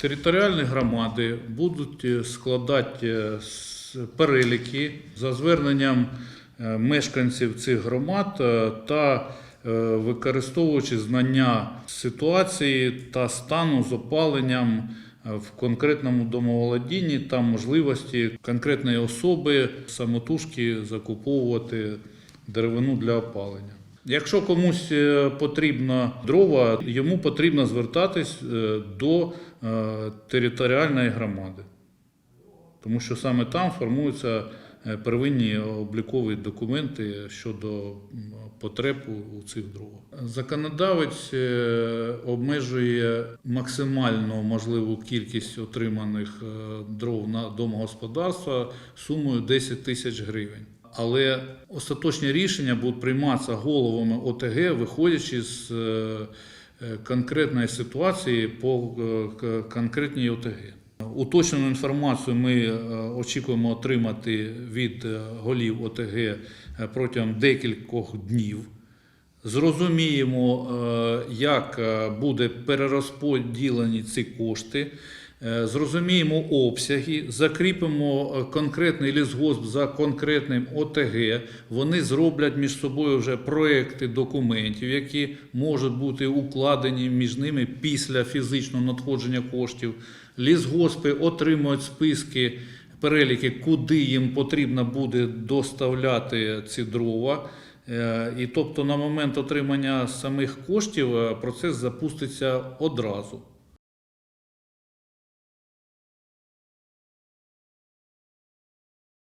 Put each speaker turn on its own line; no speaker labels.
Територіальні громади будуть е, складати е, переліки за зверненням е, мешканців цих громад та використовуючи знання ситуації та стану з опаленням в конкретному домоволодінні та можливості конкретної особи самотужки закуповувати деревину для опалення. Якщо комусь е, потрібно дрова, йому потрібно звертатись е, до е, територіальної громади, тому що саме там формуються первинні облікові документи щодо потреб у- цих дровах. Законодавець обмежує максимально можливу кількість отриманих дров на домогосподарства сумою 10 тисяч гривень. Але остаточні рішення будуть прийматися головами ОТГ, виходячи з е, е, конкретної ситуації по е, конкретній ОТГ. Уточнену інформацію ми очікуємо отримати від голів ОТГ протягом декількох днів. Зрозуміємо, е, як е, буде перерозподілені ці кошти. Е, Зрозуміємо обсяги, закріпимо конкретний лісгосп за конкретним ОТГ. Вони зроблять між собою вже проекти документів, які можуть бути укладені між ними після фізичного надходження коштів. Лісгоспи отримують списки, переліки, куди їм потрібно буде доставляти ці дрова. Е, І тобто на момент отримання самих коштів е, процес запуститься одразу.